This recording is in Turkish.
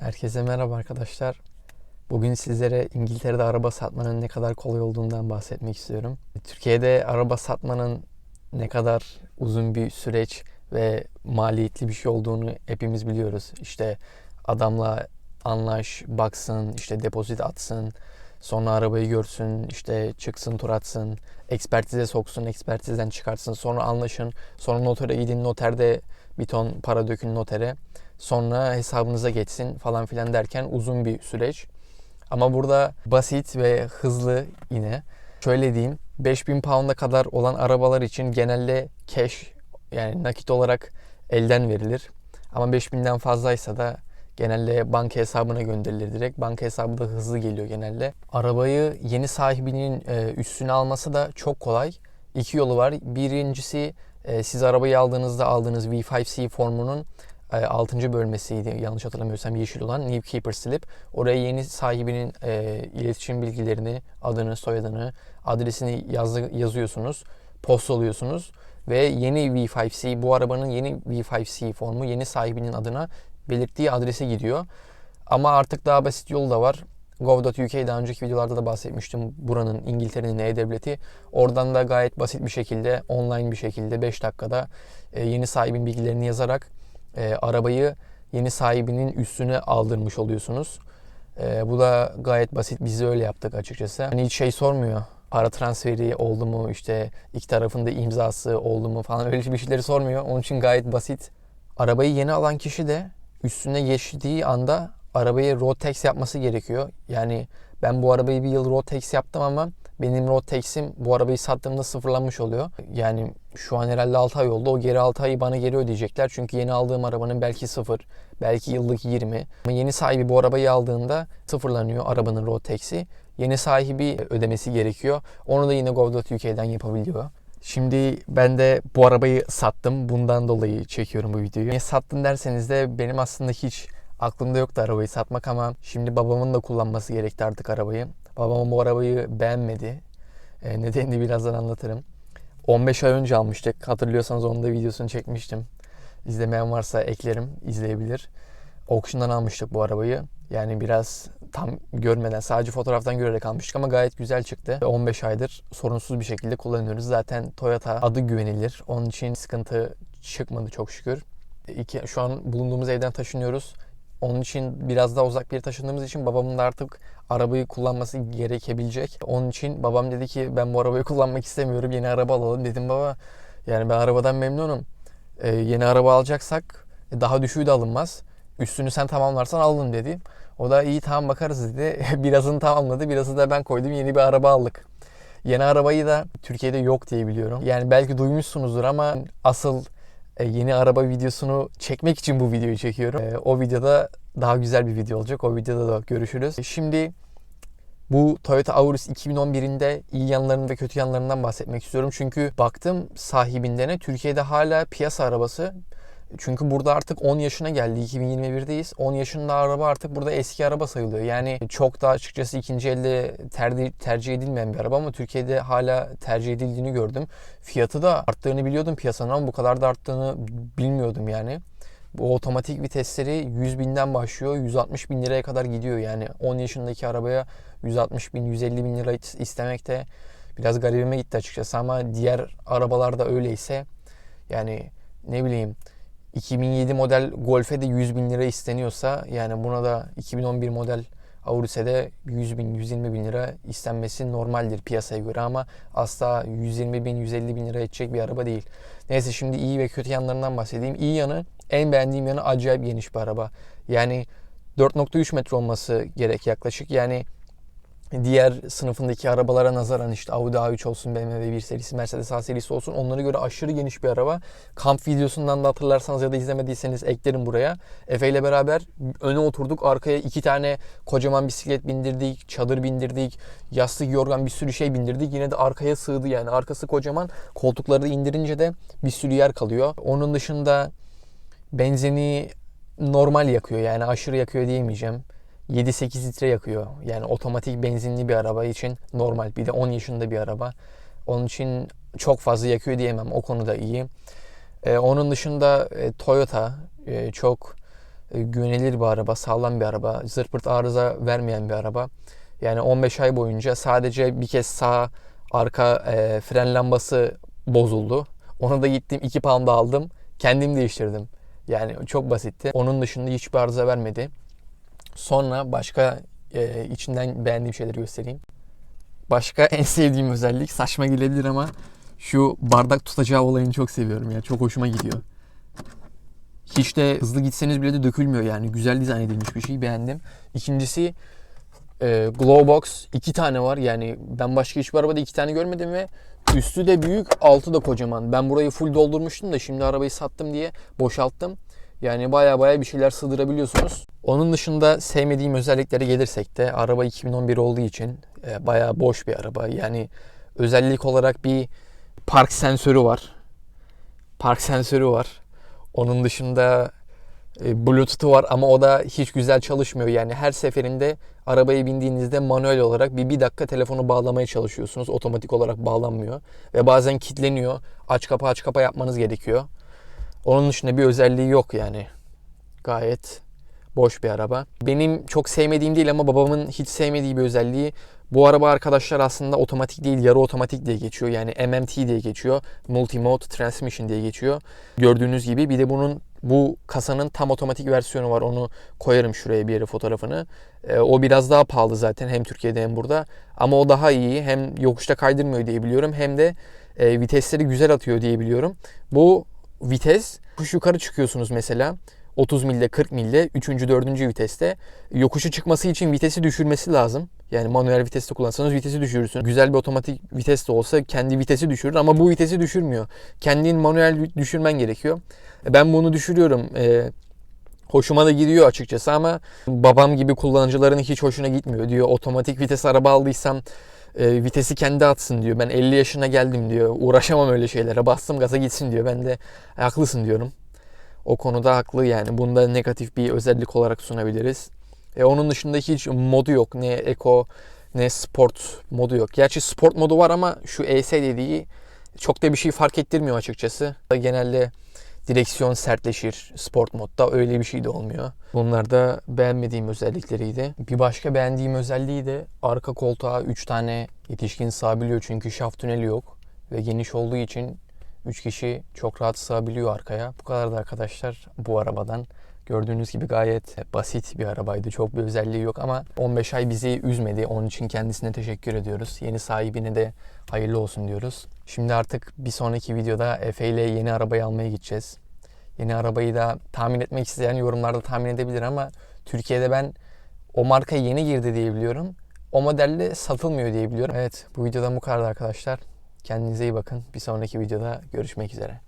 Herkese merhaba arkadaşlar. Bugün sizlere İngiltere'de araba satmanın ne kadar kolay olduğundan bahsetmek istiyorum. Türkiye'de araba satmanın ne kadar uzun bir süreç ve maliyetli bir şey olduğunu hepimiz biliyoruz. İşte adamla anlaş, baksın, işte depozit atsın, sonra arabayı görsün, işte çıksın tur atsın, ekspertize soksun, ekspertizden çıkartsın, sonra anlaşın, sonra notere gidin, noterde bir ton para dökün notere. Sonra hesabınıza geçsin falan filan derken uzun bir süreç. Ama burada basit ve hızlı yine. Şöyle diyeyim 5000 pound'a kadar olan arabalar için genelde cash yani nakit olarak elden verilir. Ama 5000'den fazlaysa da genelde banka hesabına gönderilir direkt. Banka hesabı da hızlı geliyor genelde. Arabayı yeni sahibinin e, üstüne alması da çok kolay. İki yolu var. Birincisi e, siz arabayı aldığınızda aldığınız V5C formunun 6. bölmesiydi yanlış hatırlamıyorsam yeşil olan New Keeper Slip. Oraya yeni sahibinin e, iletişim bilgilerini, adını, soyadını, adresini yaz, yazıyorsunuz, postalıyorsunuz ve yeni V5C bu arabanın yeni V5C formu yeni sahibinin adına belirttiği adrese gidiyor. Ama artık daha basit yolu da var. Gov.uk daha önceki videolarda da bahsetmiştim. Buranın İngiltere'nin E-Devleti. Oradan da gayet basit bir şekilde, online bir şekilde 5 dakikada e, yeni sahibin bilgilerini yazarak e, arabayı yeni sahibinin üstüne aldırmış oluyorsunuz. E, bu da gayet basit. Biz de öyle yaptık açıkçası. Hani hiç şey sormuyor. Para transferi oldu mu işte iki tarafında imzası oldu mu falan öyle bir şeyleri sormuyor. Onun için gayet basit. Arabayı yeni alan kişi de üstüne geçtiği anda arabayı road tax yapması gerekiyor. Yani ben bu arabayı bir yıl road tax yaptım ama benim road tax'im bu arabayı sattığımda sıfırlanmış oluyor. Yani şu an herhalde 6 ay oldu. O geri 6 ayı bana geri ödeyecekler. Çünkü yeni aldığım arabanın belki sıfır, belki yıllık 20. Ama yeni sahibi bu arabayı aldığında sıfırlanıyor arabanın road tax'i. Yeni sahibi ödemesi gerekiyor. Onu da yine Gov.uk'den yapabiliyor. Şimdi ben de bu arabayı sattım. Bundan dolayı çekiyorum bu videoyu. Niye sattın derseniz de benim aslında hiç aklımda yoktu arabayı satmak ama şimdi babamın da kullanması gerekti artık arabayı. Babam bu arabayı beğenmedi. E, nedenini birazdan anlatırım. 15 ay önce almıştık. Hatırlıyorsanız onun da videosunu çekmiştim. İzlemeyen varsa eklerim, izleyebilir. Auction'dan almıştık bu arabayı. Yani biraz tam görmeden sadece fotoğraftan görerek almıştık ama gayet güzel çıktı. 15 aydır sorunsuz bir şekilde kullanıyoruz. Zaten Toyota adı güvenilir. Onun için sıkıntı çıkmadı çok şükür. İki, şu an bulunduğumuz evden taşınıyoruz. Onun için biraz daha uzak bir yere taşındığımız için babamın da artık arabayı kullanması gerekebilecek. Onun için babam dedi ki ben bu arabayı kullanmak istemiyorum. Yeni araba alalım. Dedim baba yani ben arabadan memnunum. Ee, yeni araba alacaksak daha düşüğü de alınmaz. Üstünü sen tamamlarsan alın dedi. O da iyi tamam bakarız dedi. Birazını tamamladı. Birazı da ben koydum. Yeni bir araba aldık. Yeni arabayı da Türkiye'de yok diye biliyorum. Yani belki duymuşsunuzdur ama asıl e, yeni araba videosunu çekmek için bu videoyu çekiyorum. E, o videoda daha güzel bir video olacak. O videoda da görüşürüz. Şimdi bu Toyota Auris 2011'inde iyi yanlarını ve kötü yanlarından bahsetmek istiyorum. Çünkü baktım sahibinden Türkiye'de hala piyasa arabası. Çünkü burada artık 10 yaşına geldi. 2021'deyiz. 10 yaşında araba artık burada eski araba sayılıyor. Yani çok da açıkçası ikinci elde tercih, tercih edilmeyen bir araba ama Türkiye'de hala tercih edildiğini gördüm. Fiyatı da arttığını biliyordum piyasanın ama bu kadar da arttığını bilmiyordum yani. Bu otomatik vitesleri 100 binden başlıyor. 160 bin liraya kadar gidiyor. Yani 10 yaşındaki arabaya 160 bin, 150 bin lira istemek de biraz garibime gitti açıkçası. Ama diğer arabalarda öyleyse yani ne bileyim 2007 model Golf'e de 100 bin lira isteniyorsa yani buna da 2011 model Auris'e de 100 bin, 120 bin lira istenmesi normaldir piyasaya göre ama asla 120 bin, 150 bin lira edecek bir araba değil. Neyse şimdi iyi ve kötü yanlarından bahsedeyim. İyi yanı, en beğendiğim yanı acayip geniş bir araba. Yani 4.3 metre olması gerek yaklaşık. Yani diğer sınıfındaki arabalara nazaran işte Audi A3 olsun, BMW 1 serisi, Mercedes A serisi olsun onlara göre aşırı geniş bir araba. Kamp videosundan da hatırlarsanız ya da izlemediyseniz eklerim buraya. Efe ile beraber öne oturduk. Arkaya iki tane kocaman bisiklet bindirdik, çadır bindirdik, yastık, yorgan bir sürü şey bindirdik. Yine de arkaya sığdı yani. Arkası kocaman. Koltukları indirince de bir sürü yer kalıyor. Onun dışında benzini normal yakıyor yani aşırı yakıyor diyemeyeceğim. 7-8 litre yakıyor. Yani otomatik benzinli bir araba için normal. Bir de 10 yaşında bir araba. Onun için çok fazla yakıyor diyemem. O konuda iyi. Ee, onun dışında e, Toyota e, çok E, güvenilir bir araba, sağlam bir araba, zırt pırt arıza vermeyen bir araba. Yani 15 ay boyunca sadece bir kez sağ arka e, fren lambası bozuldu. Onu da gittim 2 pound aldım. Kendim değiştirdim. Yani çok basitti. Onun dışında hiçbir arıza vermedi. Sonra başka e, içinden beğendiğim şeyleri göstereyim. Başka en sevdiğim özellik saçma gelebilir ama şu bardak tutacağı olayını çok seviyorum ya. Çok hoşuma gidiyor. Hiç de hızlı gitseniz bile de dökülmüyor yani. Güzel dizayn edilmiş bir şey beğendim. İkincisi e, Glowbox iki tane var. Yani ben başka hiçbir arabada iki tane görmedim ve üstü de büyük, altı da kocaman. Ben burayı full doldurmuştum da şimdi arabayı sattım diye boşalttım. Yani baya baya bir şeyler sığdırabiliyorsunuz. Onun dışında sevmediğim özelliklere gelirsek de araba 2011 olduğu için e, baya boş bir araba. Yani özellik olarak bir park sensörü var. Park sensörü var. Onun dışında e, Bluetooth'u var ama o da hiç güzel çalışmıyor. Yani her seferinde arabaya bindiğinizde manuel olarak bir, bir dakika telefonu bağlamaya çalışıyorsunuz. Otomatik olarak bağlanmıyor. Ve bazen kilitleniyor. Aç kapa aç kapa yapmanız gerekiyor. Onun dışında bir özelliği yok yani. Gayet boş bir araba. Benim çok sevmediğim değil ama babamın hiç sevmediği bir özelliği bu araba arkadaşlar aslında otomatik değil yarı otomatik diye geçiyor. Yani MMT diye geçiyor. Multimode Transmission diye geçiyor. Gördüğünüz gibi bir de bunun bu kasanın tam otomatik versiyonu var. Onu koyarım şuraya bir yere fotoğrafını. E, o biraz daha pahalı zaten hem Türkiye'de hem burada. Ama o daha iyi. Hem yokuşta kaydırmıyor diye biliyorum hem de e, vitesleri güzel atıyor diye biliyorum. Bu vites kuş yukarı çıkıyorsunuz mesela. 30 milde 40 milde 3. 4. viteste yokuşu çıkması için vitesi düşürmesi lazım. Yani manuel viteste kullansanız vitesi düşürürsün. Güzel bir otomatik vites de olsa kendi vitesi düşürür ama bu vitesi düşürmüyor. Kendin manuel düşürmen gerekiyor. Ben bunu düşürüyorum. Ee, hoşuma da gidiyor açıkçası ama babam gibi kullanıcıların hiç hoşuna gitmiyor diyor. Otomatik vites araba aldıysam e, vitesi kendi atsın diyor. Ben 50 yaşına geldim diyor. Uğraşamam öyle şeylere. Bastım gaza gitsin diyor. Ben de "E, haklısın diyorum. O konuda haklı yani. Bunda negatif bir özellik olarak sunabiliriz. E, onun dışında hiç modu yok. Ne Eco ne Sport modu yok. Gerçi Sport modu var ama şu ES dediği çok da bir şey fark ettirmiyor açıkçası. Genelde direksiyon sertleşir sport modda öyle bir şey de olmuyor. Bunlar da beğenmediğim özellikleriydi. Bir başka beğendiğim özelliği de arka koltuğa 3 tane yetişkin sığabiliyor çünkü şaft tüneli yok ve geniş olduğu için 3 kişi çok rahat sığabiliyor arkaya. Bu kadar da arkadaşlar bu arabadan. Gördüğünüz gibi gayet basit bir arabaydı. Çok bir özelliği yok ama 15 ay bizi üzmedi. Onun için kendisine teşekkür ediyoruz. Yeni sahibine de hayırlı olsun diyoruz. Şimdi artık bir sonraki videoda Efe ile yeni arabayı almaya gideceğiz. Yeni arabayı da tahmin etmek isteyen yorumlarda tahmin edebilir ama Türkiye'de ben o marka yeni girdi diye biliyorum. O modelle satılmıyor diye biliyorum. Evet bu videodan bu kadar arkadaşlar. Kendinize iyi bakın. Bir sonraki videoda görüşmek üzere.